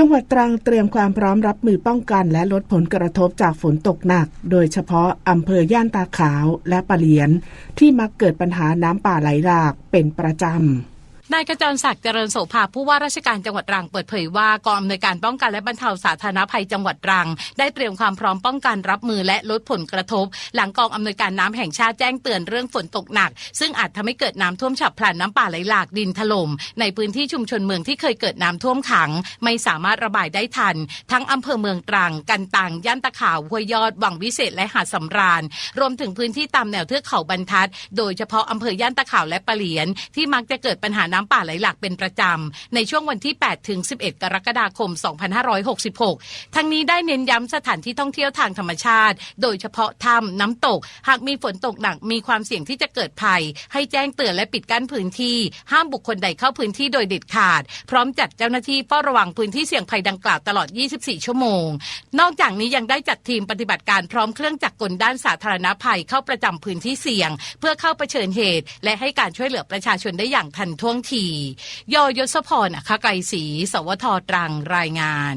จังหวัดตรังเตรียมความพร้อมรับมือป้องกัน และลดผลกระทบจากฝนตกหนัก โดยเฉพาะอำเภอย่านตาขาวและปะเหลียน ที่มักเกิดปัญหาน้ำป่าไหลหลากเป็นประจำ นายกระจรศักดิ์เจริญโสภาผู้ว่าราชการจังหวัดตรังเปิดเผยว่ากองอำนวยการป้องกันและบรรเทาสาธารณภัยจังหวัดตรัง ได้เตรียมความพร้อมป้องกันรับมือและลดผลกระทบ หลังกองอำนวยการน้ำแห่งชาติแจ้งเตือนเรื่องฝนตกหนัก ซึ่งอาจทำให้เกิดน้ำท่วมฉับพลันน้ำป่าไหลหลากดินถล่มในพื้นที่ชุมชนเมืองที่เคยเกิดน้ำท่วมขัง ไม่สามารถระบายได้ทัน ทั้งอำเภอเมืองตรัง กันตังย่านตะขาวห้วยยอดวังวิเศษและหาดสำราญ รวมถึงพื้นที่ตามแนวเทือกเขาบรรทัด โดยเฉพาะอำเภอย่านตะขาวและปะเหลียนที่มักจะเกิดปัญหาน้้ำป่าไหลหลากเป็นประจำ ในช่วงวันที่ 8 ถึง 11 กรกฎาคม 2566 ทั้งนี้ได้เน้นย้ำสถานที่ท่องเที่ยวทางธรรมชาติ โดยเฉพาะถ้ำน้ำตก หากมีฝนตกหนักมีความเสี่ยงที่จะเกิดภัย ให้แจ้งเตือนและปิดกั้นพื้นที่ ห้ามบุคคลใดเข้าพื้นที่โดยเด็ดขาด พร้อมจัดเจ้าหน้าที่เฝ้าระวังพื้นที่เสี่ยงภัยดังกล่าวตลอด 24 ชั่วโมง นอกจากนี้ยังได้จัดทีมปฏิบัติการพร้อมเครื่องจักรกลด้านสาธารณภัยเข้าประจำพื้นที่เสี่ยง เพื่อเข้าเผชิญเหตุ และให้การช่วยเหลือประชาชนได้อย่างทันท่วงทียอยศพรอัคะไกรศรีสวทตรังรายงาน